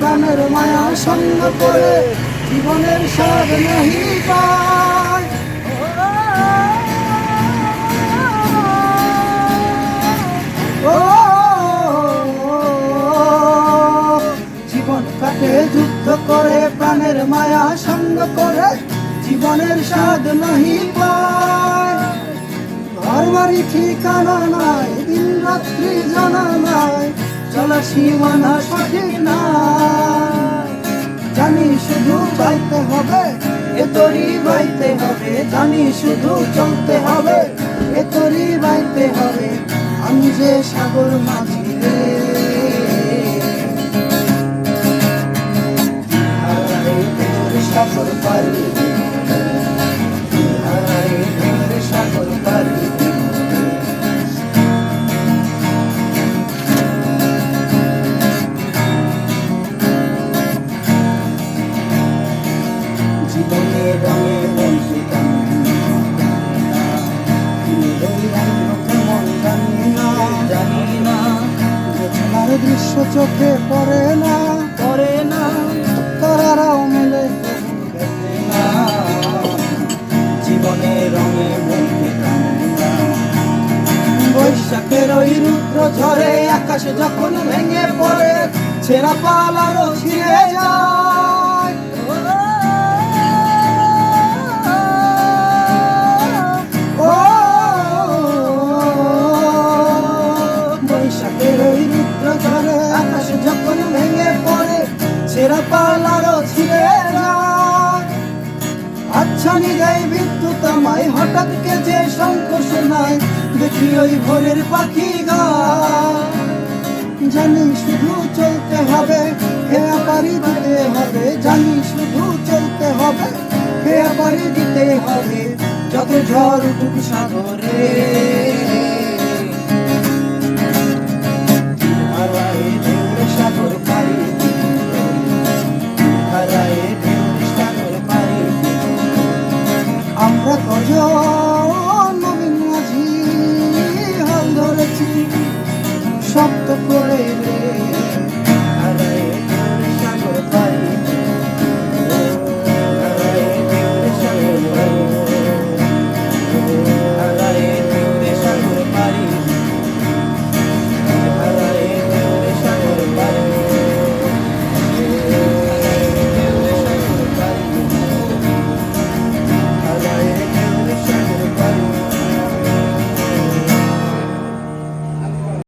প্রাণের মায়া সঙ্গ করে, জীবনের স্বাদ নাহি পায়। জীবন কাটে যুদ্ধ করে, প্রাণের মায়া সঙ্গ করে, জীবনের স্বাদ নাহি পায়। ঘর বাড়ি ঠিকানা নাই দিন রাত্রি জানা নাই। চলা সীমানা সঠিক নাই জানি শুধু চাইতে হবে, এ তরি বাইতে হবে। জানি শুধু চলতে হবে, এ তরি বাইতে হবে। আমি যে সাগর মাঝি সাগর পারি দৃশ্য চোখে পড়ে না। পড়ে না। তারারাও মেলে জীবনে রঙে বৈশাখের ওই রুদ্র ঝরে আকাশ যখন ভেঙে পড়ে ছেঁড়া পালারও ছিঁড়ে যায়। ঝরে আকাশ যখন ভেঙে পড়ে, ছেঁড়া পালারও ছিঁড়ে আচ্ছা নিগাই বিদ্যুৎ আমায় হঠাৎ কে যে শঙ্খ শোনায় দেখি ওই ভোরের পাখি গা। জানি শুধু চলতে হবে হেয়া পারি দিতে হবে। জানি শুধু চলতে হবে হেয়া পারি দিতে হবে, যত ঝড় উঠুক সাগরে।